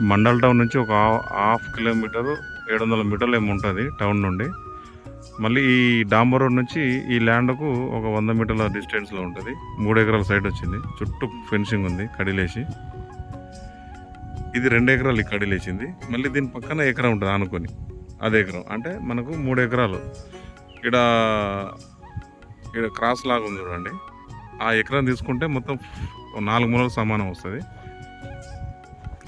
Mandal town నుంచి ఒక half kilometre ఏడు వందల మీటర్లు ఏమి ఉంటుంది టౌన్ నుండి. మళ్ళీ ఈ డాంబర్ రోడ్ నుంచి ఈ ల్యాండ్కు ఒక వంద మీటర్ల డిస్టెన్స్లో ఉంటుంది. మూడు ఎకరాల సైడ్ వచ్చింది. చుట్టూ ఫెన్సింగ్ ఉంది కడిలేసి. ఇది రెండు ఎకరాలు ఈ కడిలేసింది. మళ్ళీ దీని పక్కన ఎకరం ఉంటుంది అనుకొని అదే ఎకరం. అంటే మనకు మూడు ఎకరాలు. ఇక్కడ ఇక్కడ క్రాస్ లాగా ఉంది చూడండి. ఆ ఎకరం తీసుకుంటే మొత్తం నాలుగు మూలలు సమానం వస్తుంది.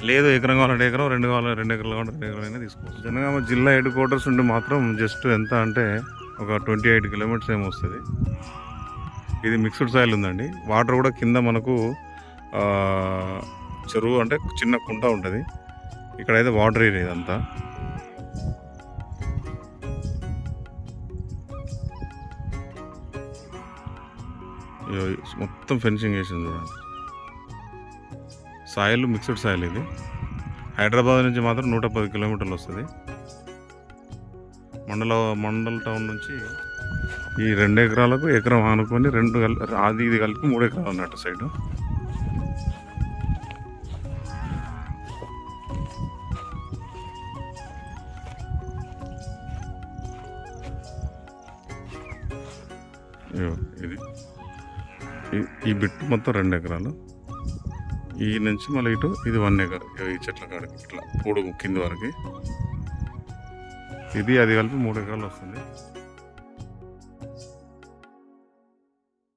లేదు ఎకరం కావాలంటే ఎకరం రెండు కావాలి రెండు ఎకరాలు కావాలంటే రెండు ఎకరాలు తీసుకోవచ్చు. జనగామ జిల్లా హెడ్ క్వార్టర్స్ ఉంటే మాత్రం జస్ట్ ఎంత అంటే ఒక ట్వంటీ ఎయిట్ కిలోమీటర్స్ ఏమో వస్తుంది. ఇది మిక్స్డ్ సాయిల్ ఉందండి. వాటర్ కూడా కింద మనకు చెరువు అంటే చిన్న కుంట ఉంటుంది. ఇక్కడైతే వాటర్ ఏరియా ఇదంతా. మొత్తం ఫెన్సింగ్ వేసింది చూడండి. సాయిల్ మిక్స్డ్ సాయిల్ ఇది. హైదరాబాద్ నుంచి మాత్రం నూట పది కిలోమీటర్లు వస్తుంది. మండల మండల్ టౌన్ నుంచి ఈ రెండు ఎకరాలకు ఎకరం ఆనుకొని రెండు కల్- అది ఇది కలిపి మూడు ఎకరాలు ఉన్నట్టు సైడ్. ఇది. ఈ- ఈ మొత్తం రెండు ఎకరాలు. ఈ నుంచి మళ్ళీ ఇటు ఇది వన్ ఎకర్ ఈ చెట్ల కాడికి ఇట్లా పొడుగు కింది వరకు. ఇది అది కలిపి మూడు ఎకరాలు వస్తుంది.